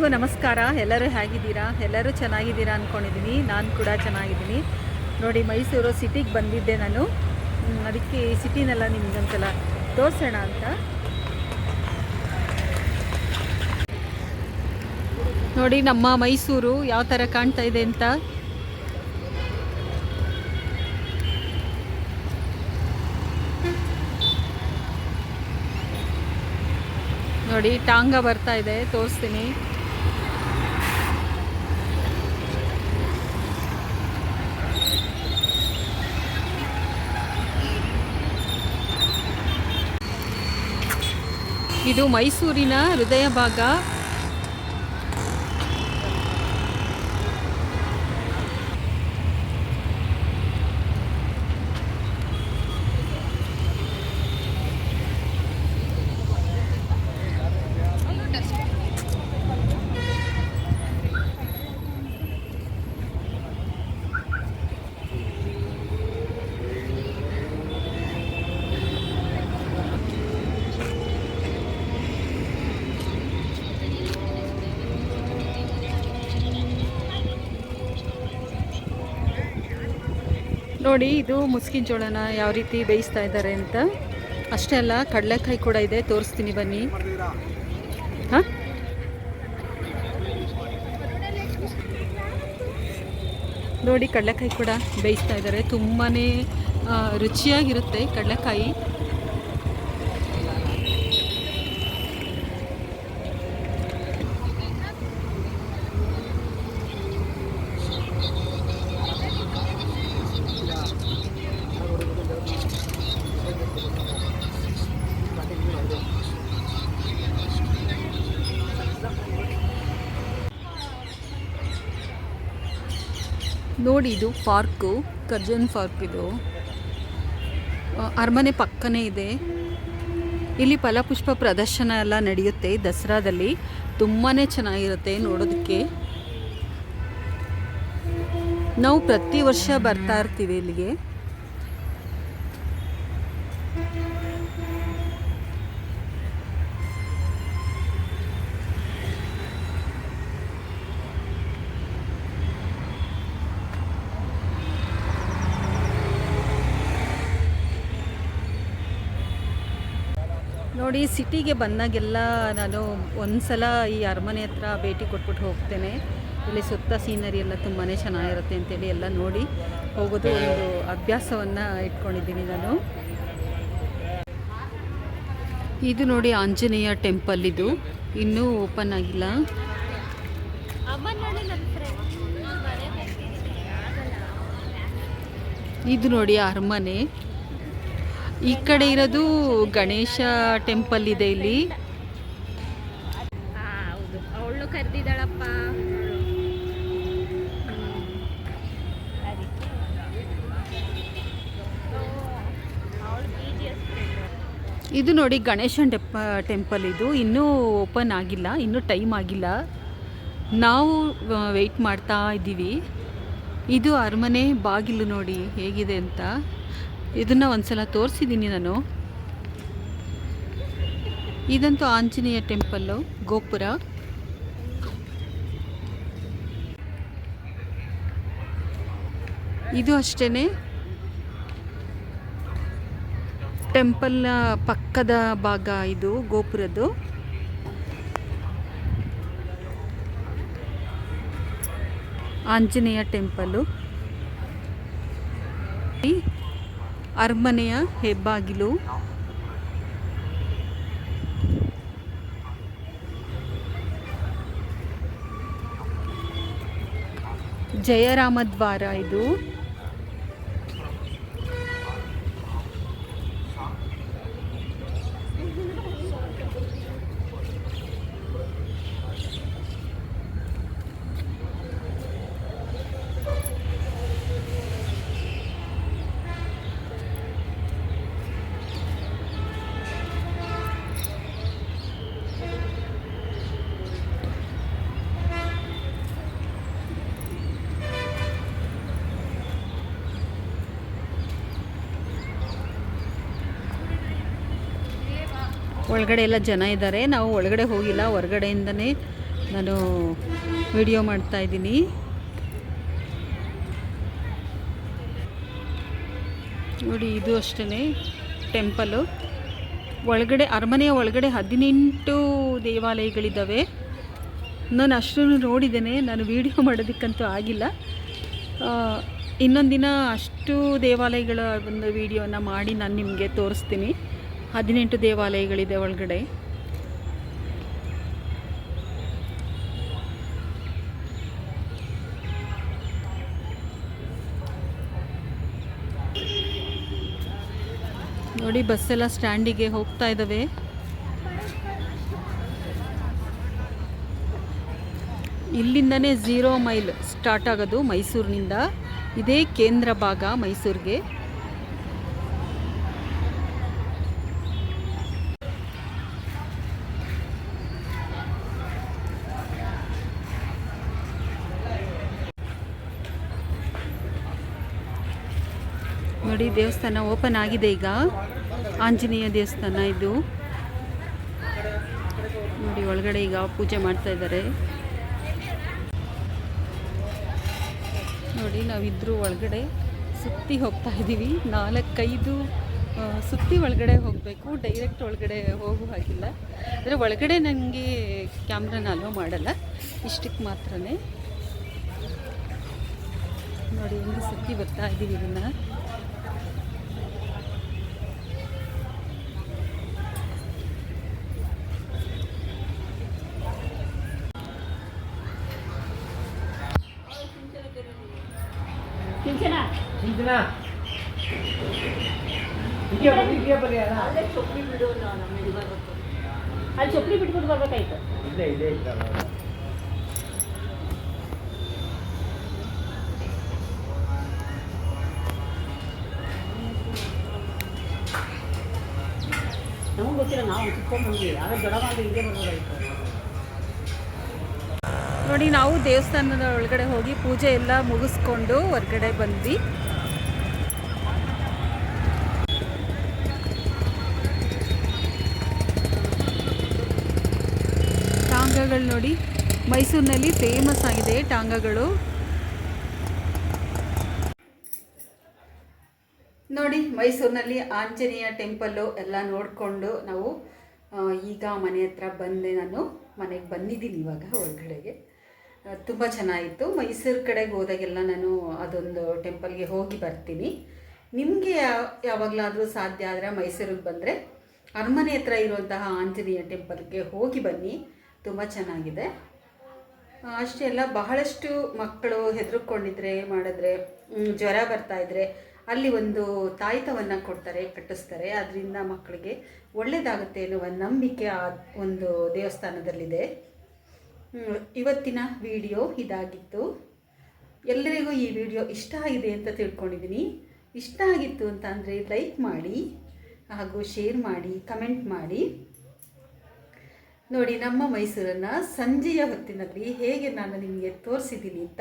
ಎಲ್ರಿಗೂ ನಮಸ್ಕಾರ. ಎಲ್ಲರೂ ಹೇಗಿದ್ದೀರಾ? ಎಲ್ಲರೂ ಚೆನ್ನಾಗಿದ್ದೀರಾ ಅಂದ್ಕೊಂಡಿದ್ದೀನಿ ನಾನು ಕೂಡ ಚೆನ್ನಾಗಿದ್ದೀನಿ. ನೋಡಿ, ಮೈಸೂರು ಸಿಟಿಗೆ ಬಂದಿದ್ದೆ ನಾನು. ಅದಕ್ಕೆ ಈ ಸಿಟಿನೆಲ್ಲ ನಿಮ್ಗೊಂದ್ಸಲ ತೋರಿಸೋಣ ಅಂತ. ನೋಡಿ, ನಮ್ಮ ಮೈಸೂರು ಯಾವ ಥರ ಕಾಣ್ತಾ ಇದೆ ಅಂತ. ನೋಡಿ, ಟಾಂಗ ಬರ್ತಾ ಇದೆ. ತೋರಿಸ್ತೀನಿ. ಇದು ಮೈಸೂರಿನ ಹೃದಯ ಭಾಗ ನೋಡಿ, ಇದು ಮುಸ್ಕಿನ ಜೋಳನ ಯಾವ ರೀತಿ ಬೇಯಿಸ್ತಾ ಇದ್ದಾರೆ ಅಂತ. ಅಷ್ಟೇ ಅಲ್ಲ, ಕಡಲೆಕಾಯಿ ಕೂಡ ಇದೆ. ತೋರಿಸ್ತೀನಿ ಬನ್ನಿ. ಹಾಂ? ನೋಡಿ, ಕಡಲೆಕಾಯಿ ಕೂಡ ಬೇಯಿಸ್ತಾ ಇದ್ದಾರೆ. ತುಂಬಾ ರುಚಿಯಾಗಿರುತ್ತೆ ಕಡಲೆಕಾಯಿ. ನೋಡಿ ಇದು ಪಾರ್ಕು ಕರ್ಜನ್ ಪಾರ್ಕ್ ಇದು. ಅರಮನೆ ಪಕ್ಕನೇ ಇದೆ. ಇಲ್ಲಿ ಫಲಪುಷ್ಪ ಪ್ರದರ್ಶನ ಎಲ್ಲ ನಡೆಯುತ್ತೆ ದಸರಾದಲ್ಲಿ. ತುಂಬಾ ಚೆನ್ನಾಗಿರುತ್ತೆ ನೋಡೋದಕ್ಕೆ. ನಾವು ಪ್ರತಿ ವರ್ಷ ಬರ್ತಾ ಇರ್ತೀವಿ ಇಲ್ಲಿಗೆ. ನೋಡಿ, ಸಿಟಿಗೆ ಬಂದಾಗೆಲ್ಲ ನಾನು ಒಂದ್ಸಲ ಈ ಅರಮನೆ ಹತ್ರ ಭೇಟಿ ಕೊಟ್ಬಿಟ್ಟು ಹೋಗ್ತೇನೆ. ಇಲ್ಲಿ ಸುತ್ತ ಸೀನರಿ ಎಲ್ಲ ತುಂಬಾ ಚೆನ್ನಾಗಿರುತ್ತೆ ಅಂತೇಳಿ ಎಲ್ಲ ನೋಡಿ ಹೋಗೋದು ಒಂದು ಅಭ್ಯಾಸವನ್ನು ಇಟ್ಕೊಂಡಿದ್ದೀನಿ ನಾನು. ಇದು ನೋಡಿ ಆಂಜನೇಯ ಟೆಂಪಲ್ ಇದು. ಇನ್ನೂ ಓಪನ್ ಆಗಿಲ್ಲ. ಇದು ನೋಡಿ ಅರಮನೆ. ಈ ಕಡೆ ಇರೋದು ಗಣೇಶ ಟೆಂಪಲ್ ಇದೆ ಇಲ್ಲಿ. ಅವಳು ಕರೆದಿದ್ದಾಳಪ್ಪ. ಇದು ನೋಡಿ ಗಣೇಶನ್ ಟೆಂಪ ಟೆಂಪಲ್ ಇದು. ಇನ್ನೂ ಓಪನ್ ಆಗಿಲ್ಲ ಇನ್ನೂ ಟೈಮ್ ಆಗಿಲ್ಲ. ನಾವು ವೆಯ್ಟ್ ಮಾಡ್ತಾ ಇದ್ದೀವಿ. ಇದು ಅರಮನೆ ಬಾಗಿಲು ನೋಡಿ ಹೇಗಿದೆ ಅಂತ. ಇದನ್ನು ಒಂದ್ಸಲ ತೋರಿಸಿದ್ದೀನಿ ನಾನು. ಇದಂತೂ ಆಂಜನೇಯ ಟೆಂಪಲ್ಲು, ಗೋಪುರ. ಇದು ಅಷ್ಟೇ ಟೆಂಪಲ್ನ ಪಕ್ಕದ ಭಾಗ ಇದು, ಗೋಪುರದ್ದು. ಆಂಜನೇಯ ಟೆಂಪಲ್ಲು. ಅರಮನೆಯ ಹೆಬ್ಬಾಗಿಲು. ಜಯರಾಮ ದ್ವಾರ ಇದು. ಒಳಗಡೆ ಎಲ್ಲ ಜನ ಇದ್ದಾರೆ. ನಾವು ಒಳಗಡೆ ಹೋಗಿಲ್ಲ. ಹೊರಗಡೆಯಿಂದನೇ ನಾನು ವಿಡಿಯೋ ಮಾಡ್ತಾ ಇದ್ದೀನಿ. ನೋಡಿ, ಇದು ಅಷ್ಟೇ ಟೆಂಪಲು ಒಳಗಡೆ, ಅರಮನೆಯ ಒಳಗಡೆ ಹದಿನೆಂಟು ದೇವಾಲಯಗಳಿದ್ದಾವೆ. ನಾನು ಅಷ್ಟನ್ನು ನೋಡಿದ್ದೇನೆ. ನಾನು ವಿಡಿಯೋ ಮಾಡೋದಕ್ಕಂತೂ ಆಗಿಲ್ಲ. ಇನ್ನೊಂದು ದಿನ ಅಷ್ಟು ದೇವಾಲಯಗಳ ಒಂದು ವಿಡಿಯೋನ ಮಾಡಿ ನಾನು ನಿಮಗೆ ತೋರಿಸ್ತೀನಿ. ಹದಿನೆಂಟು ದೇವಾಲಯಗಳಿದೆ ಒಳಗಡೆ. ನೋಡಿ ಬಸ್ಸೆಲ್ಲ ಸ್ಟ್ಯಾಂಡಿಗೆ ಹೋಗ್ತಾ ಇದ್ದಾವೆ ಇಲ್ಲಿಂದನೇ ಝೀರೋ ಮೈಲ್ ಸ್ಟಾರ್ಟ್ ಆಗೋದು ಮೈಸೂರಿನಿಂದ. ಇದೇ ಕೇಂದ್ರ ಭಾಗ ಮೈಸೂರಿಗೆ. ನೋಡಿ, ದೇವಸ್ಥಾನ ಓಪನ್ ಆಗಿದೆ ಈಗ. ಆಂಜನೇಯ ದೇವಸ್ಥಾನ ಇದು. ನೋಡಿ, ಒಳಗಡೆ ಈಗ ಪೂಜೆ ಮಾಡ್ತಾ ಇದ್ದಾರೆ. ನೋಡಿ, ನಾವಿದ್ರು ಒಳಗಡೆ ಸುತ್ತಿ ಹೋಗ್ತಾ ಇದ್ದೀವಿ. ನಾಲ್ಕೈದು ಸುತ್ತಿ ಒಳಗಡೆ ಹೋಗಬೇಕು. ಡೈರೆಕ್ಟ್ ಒಳಗಡೆ ಹೋಗೋ ಹಾಗಿಲ್ಲ. ಅಂದರೆ ಒಳಗಡೆ ನನಗೆ ಕ್ಯಾಮ್ರಾನ ಅಲೋ ಮಾಡಲ್ಲ. ಇಷ್ಟಕ್ಕೆ ಮಾತ್ರ ನೋಡಿ, ಒಂದು ಸುತ್ತಿ ಬರ್ತಾ ಇದ್ದೀವಿ ಇದನ್ನು. ಸಿಂಚನ ಹೀಗೆ ಬನ್ನಿ ಹೀಗೆ ಬನ್ನಿ ಅಲ್ಲ. ಅಲ್ಲೇ ಚೊಪ್ಪಲಿ ಬಿಡು ನಮ್ಮ ಇದು ಬರ್ಬೇಕು ಅಲ್ಲಿ ಚಪ್ಪಲಿ ಬಿಟ್ಬಿಟ್ಟು ಬರ್ಬೇಕಾಯ್ತು. ಇಲ್ಲೇ ಇಲ್ಲೇ ಇತ್ತಲ್ಲ ನಮಗೆ ಗೊತ್ತಿಲ್ಲ ನಾವು ಚಿಕ್ಕೊಂಡ್ ಬಂದ್ವಿ. ಆದ್ರೆ ದೊಡ್ಡವಾಗಿ ಇದೇ ಬರ್ಬೋದಾಯ್ತು ನೋಡಿ ನಾವು ದೇವಸ್ಥಾನದ ಒಳಗಡೆ ಹೋಗಿ ಪೂಜೆ ಎಲ್ಲ ಮುಗಿಸ್ಕೊಂಡು ಹೊರಗಡೆ ಬಂದ್ವಿ. ಟಾಂಗಗಳು ನೋಡಿ, ಮೈಸೂರಿನಲ್ಲಿ ಫೇಮಸ್ ಆಗಿದೆ ಟಾಂಗಗಳು. ನೋಡಿ, ಮೈಸೂರಿನಲ್ಲಿ ಆಂಜನೇಯ ಟೆಂಪಲ್ಲು ಎಲ್ಲ ನೋಡಿಕೊಂಡು ನಾವು ಈಗ ಮನೆ ಹತ್ರ ಬಂದೆ ನಾನು. ಮನೆಗೆ ಬಂದಿದ್ದೀನಿ ಇವಾಗ ಒಳಗಡೆಗೆ ತುಂಬ ಚೆನ್ನಾಗಿತ್ತು. ಮೈಸೂರು ಕಡೆಗೆ ಹೋದಾಗೆಲ್ಲ ನಾನು ಅದೊಂದು ಟೆಂಪಲ್ಗೆ ಹೋಗಿ ಬರ್ತೀನಿ. ನಿಮಗೆ ಯಾವಾಗಲಾದರೂ ಸಾಧ್ಯ ಆದರೆ ಮೈಸೂರಿಗೆ ಬಂದರೆ ಅರಮನೆ ಹತ್ರ ಇರುವಂತಹ ಆಂಜನೇಯ ಟೆಂಪಲ್ಗೆ ಹೋಗಿ ಬನ್ನಿ. ತುಂಬ ಚೆನ್ನಾಗಿದೆ. ಅಷ್ಟೇ ಅಲ್ಲ, ಬಹಳಷ್ಟು ಮಕ್ಕಳು ಹೆದರ್ಕೊಂಡಿದ್ರೆ, ಮಾಡಿದ್ರೆ ಜ್ವರ ಬರ್ತಾ ಇದ್ರೆ ಅಲ್ಲಿ ಒಂದು ತಾಯ್ತವನ್ನು ಕೊಡ್ತಾರೆ, ಕಟ್ಟಿಸ್ತಾರೆ. ಅದರಿಂದ ಮಕ್ಕಳಿಗೆ ಒಳ್ಳೆಯದಾಗುತ್ತೆ ಎನ್ನುವ ನಂಬಿಕೆ ಆ ಒಂದು ದೇವಸ್ಥಾನದಲ್ಲಿದೆ. ಇವತ್ತಿನ ವಿಡಿಯೋ ಇದಾಗಿತ್ತು. ಎಲ್ಲರಿಗೂ ಈ ವಿಡಿಯೋ ಇಷ್ಟ ಆಗಿದೆ ಅಂತ ತಿಳ್ಕೊಂಡಿದ್ದೀನಿ ಇಷ್ಟ ಆಗಿತ್ತು ಅಂತ ಅಂದರೆ ಲೈಕ್ ಮಾಡಿ, ಹಾಗೂ ಶೇರ್ ಮಾಡಿ ಕಮೆಂಟ್ ಮಾಡಿ. ನೋಡಿ, ನಮ್ಮ ಮೈಸೂರನ್ನು ಸಂಜೆಯ ಹೊತ್ತಿನಲ್ಲಿ ಹೇಗೆ ನಾನು ನಿಮಗೆ ತೋರಿಸಿದ್ದೀನಿ ಅಂತ.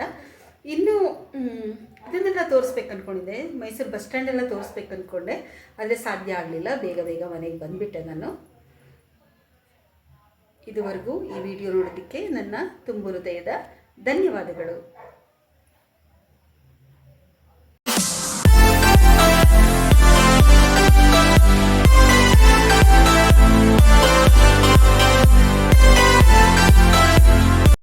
ಇನ್ನೂ ಇದನ್ನೆಲ್ಲ ತೋರಿಸ್ಬೇಕು ಅಂದ್ಕೊಂಡಿದ್ದೆ ಮೈಸೂರು ಬಸ್ ಸ್ಟ್ಯಾಂಡೆಲ್ಲ ತೋರಿಸ್ಬೇಕು ಅಂದ್ಕೊಂಡೆ ಆದರೆ ಸಾಧ್ಯ ಆಗಲಿಲ್ಲ. ಬೇಗ ಬೇಗ ಮನೆಗೆ ಬಂದುಬಿಟ್ಟೆ ನಾನು. ಇದುವರೆಗೂ ಈ ವಿಡಿಯೋ ನೋಡೋದಕ್ಕೆ ನನ್ನ ತುಂಬು ಹೃದಯದ ಧನ್ಯವಾದಗಳು.